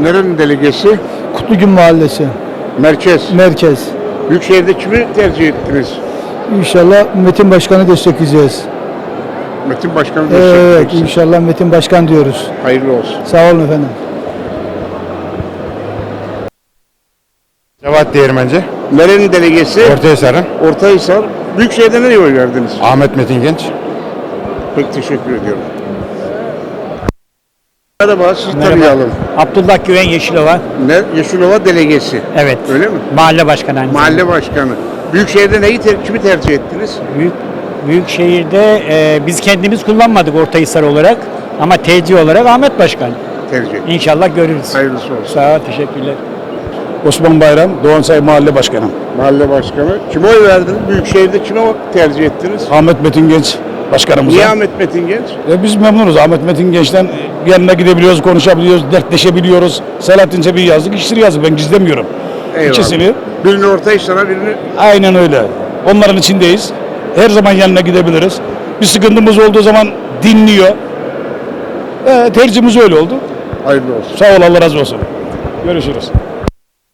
Nerenin delegesi? Kutlugün Mahallesi, Merkez. merkez. Büyükşehir'de kimi tercih ettiniz? İnşallah Metin Başkan'ı destekleyeceğiz. Metin Başkan'ı Evet, destekleyeceksin. inşallah Metin Başkan diyoruz. Hayırlı olsun. Sağ olun efendim. Cevat Değirmenci, Nerenin delegesi? Ortahisar'ın Ortahisar. Büyükşehir'de nereye oy verdiniz? Ahmet Metin Genç. Pek teşekkür ediyorum. Merhaba, sizi Merhaba. tanıyalım. Abdullah Güven Yeşilova. Ne? Yeşilova delegesi. Evet. Öyle mi? Mahalle başkanı aynı zamanda. Mahalle başkanı. Büyükşehir'de neyi ter- kimi tercih ettiniz? Büyük büyük şehirde e, biz kendimiz kullanmadık Ortahisar olarak ama TC olarak Ahmet Başkan. Tercih. İnşallah görürüz. Hayırlısı olsun. Sağ ol, teşekkürler. Osman Bayram, Doğansay Mahalle Başkanı. Mahalle başkanı. Kime oy verdiniz? Büyükşehir'de kime oy tercih ettiniz? Ahmet Metin Genç Başkanımıza. Niye Ahmet Metin Genç? E, biz memnunuz. Ahmet Metin Genç'ten yanına gidebiliyoruz, konuşabiliyoruz, dertleşebiliyoruz. Selahattin Çebi'yi yazdık, işleri yazdık. Ben gizlemiyorum. Eyvallah. İkisini. Birini Ortahisar'a, birini Aynen öyle. Onların içindeyiz. Her zaman yanına gidebiliriz. Bir sıkıntımız olduğu zaman dinliyor. E, tercihimiz öyle oldu. hayırlı olsun. Sağ ol, Allah razı olsun. Görüşürüz.